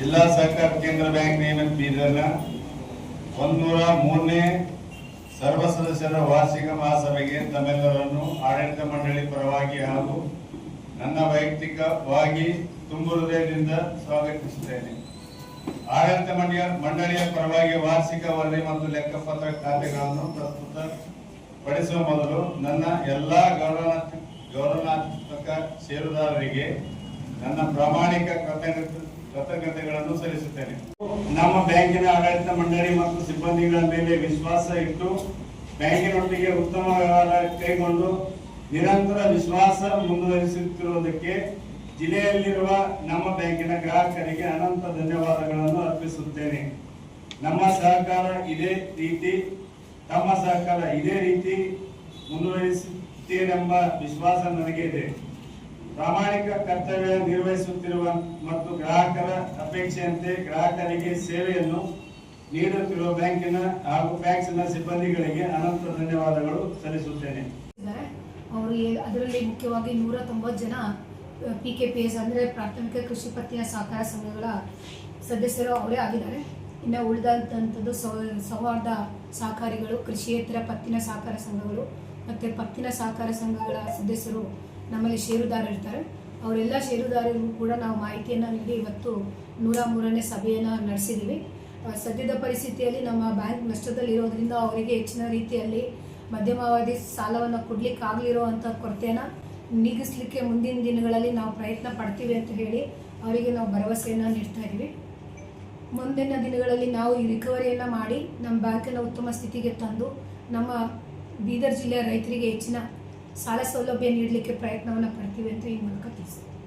ಜಿಲ್ಲಾ ಸಹಕಾರ ಕೇಂದ್ರ ಬ್ಯಾಂಕ್ ನೇಮಕ ಬೀದರ್ನ? ಒಂದೂರ ಮೂರನೇ ಸರ್ವ ಸದಸ್ಯರ ವಾರ್ಷಿಕ ಮಹಾಸಭೆಗೆ ತಮ್ಮೆಲ್ಲರನ್ನು ಆಡಳಿತ ಮಂಡಳಿ ಪರವಾಗಿ ಹಾಗೂ ನನ್ನ ವೈಯಕ್ತಿಕವಾಗಿ ತುಂಬು ಹೃದಯದಿಂದ ಸ್ವಾಗತಿಸುತ್ತೇನೆ. ಆಡಳಿತ ಮಂಡಳಿಯ ಮಂಡಳಿಯ ಪರವಾಗಿ ವಾರ್ಷಿಕ ವರದಿ ಮತ್ತು ಲೆಕ್ಕಪತ್ರ ಖಾತೆಗಳನ್ನು ಪ್ರಸ್ತುತ ಪಡಿಸುವ ಮೊದಲು ನನ್ನ ಎಲ್ಲ ಗೌರವ ಗೌರವಾತ್ಮಕ ಷೇರುದಾರರಿಗೆ ನನ್ನ ಪ್ರಾಮಾಣಿಕ ಕೃತಜ್ಞತೆ ಕೃತಜ್ಞತೆಗಳನ್ನು ಸಲ್ಲಿಸುತ್ತೇನೆ. ನಮ್ಮ ಬ್ಯಾಂಕಿನ ಆಡಳಿತ ಮಂಡಳಿ ಮತ್ತು ಸಿಬ್ಬಂದಿಗಳ ಮೇಲೆ ವಿಶ್ವಾಸ ಇಟ್ಟು ಬ್ಯಾಂಕಿನೊಟ್ಟಿಗೆ ಉತ್ತಮ ವ್ಯವಹಾರ ಕೈಗೊಂಡು ನಿರಂತರ ವಿಶ್ವಾಸ ಮುಂದುವರಿಸುತ್ತಿರುವುದಕ್ಕೆ ಜಿಲ್ಲೆಯಲ್ಲಿರುವ ನಮ್ಮ ಬ್ಯಾಂಕಿನ ಗ್ರಾಹಕರಿಗೆ ಅನಂತ ಧನ್ಯವಾದಗಳನ್ನು ಅರ್ಪಿಸುತ್ತೇನೆ. ನಮ್ಮ ಸಹಕಾರ ಇದೇ ರೀತಿ, ತಮ್ಮ ಸಹಕಾರ ಇದೇ ರೀತಿ ಮುಂದುವರಿಸುತ್ತೇನೆಂಬ ವಿಶ್ವಾಸ ನನಗೆ ಇದೆ. ಪ್ರಾಮಾಣಿಕ ಕರ್ತವ್ಯ ನಿರ್ವಹಿಸುತ್ತಿರುವ ಮತ್ತು ಗ್ರಾಹಕರ ಅಪೇಕ್ಷೆಯಂತೆ ಗ್ರಾಹಕರಿಗೆ ಸೇವೆಯನ್ನು ನೀಡುತ್ತಿರುವ ಬ್ಯಾಂಕಿನ ಹಾಗೂ ಬ್ಯಾಂಕ್ಸಿನ ಸಿಬ್ಬಂದಿಗಳಿಗೆ ಅನಂತ ಧನ್ಯವಾದಗಳು ಸಲ್ಲಿಸುತ್ತೇನೆ. ಅವರು ಅದರಲ್ಲಿ ಮುಖ್ಯವಾಗಿ ನೂರ ತೊಂಬತ್ತು ಜನ ಪಿ ಕೆ ಪಿ ಎಸ್ ಅಂದರೆ ಪ್ರಾಥಮಿಕ ಕೃಷಿ ಪತ್ತಿನ ಸಹಕಾರ ಸಂಘಗಳ ಸದಸ್ಯರು ಅವರೇ ಆಗಿದ್ದಾರೆ. ಇನ್ನು ಉಳಿದಂಥದ್ದು ಸೌಹಾರ್ದ ಸಹಕಾರಿಗಳು ಕೃಷಿಯೇತರ ಪತ್ತಿನ ಸಹಕಾರ ಸಂಘಗಳು ಮತ್ತು ಪತ್ತಿನ ಸಹಕಾರ ಸಂಘಗಳ ಸದಸ್ಯರು ನಮ್ಮಲ್ಲಿ ಇರ್ತಾರೆ. ಅವರೆಲ್ಲ ಷೇರುದಾರರಿಗೂ ಕೂಡ ನಾವು ಮಾಹಿತಿಯನ್ನು ನೀಡಿ ಇವತ್ತು ನೂರ ಮೂರನೇ ಸಭೆಯನ್ನು ನಡೆಸಿದ್ದೀವಿ. ಸದ್ಯದ ಪರಿಸ್ಥಿತಿಯಲ್ಲಿ ನಮ್ಮ ಬ್ಯಾಂಕ್ ನಷ್ಟದಲ್ಲಿರೋದ್ರಿಂದ ಅವರಿಗೆ ಹೆಚ್ಚಿನ ರೀತಿಯಲ್ಲಿ ಮಧ್ಯಮಾವಧಿ ಸಾಲವನ್ನು ಕೊಡ್ಲಿಕ್ಕೆ ಆಗ್ಲಿರುವಂಥ ಕೊರತೆಯನ್ನು ನೀಗಿಸ್ಲಿಕ್ಕೆ ಮುಂದಿನ ದಿನಗಳಲ್ಲಿ ನಾವು ಪ್ರಯತ್ನ ಪಡ್ತೀವಿ ಅಂತ ಹೇಳಿ ಅವರಿಗೆ ನಾವು ಭರವಸೆಯನ್ನು ನೀಡ್ತಾ ಇದ್ದೀವಿ. ಮುಂದಿನ ದಿನಗಳಲ್ಲಿ ನಾವು ಈ ರಿಕವರಿಯನ್ನು ಮಾಡಿ ನಮ್ಮ ಬ್ಯಾಂಕನ್ನು ಉತ್ತಮ ಸ್ಥಿತಿಗೆ ತಂದು ನಮ್ಮ ಬೀದರ್ ಜಿಲ್ಲೆಯ ರೈತರಿಗೆ ಹೆಚ್ಚಿನ ಸಾಲ ಸೌಲಭ್ಯ ನೀಡಲಿಕ್ಕೆ ಪ್ರಯತ್ನವನ್ನು ಪಡ್ತೀವಿ ಅಂತ ಈ ಮೂಲಕ ತಿಳಿಸ್ತೀವಿ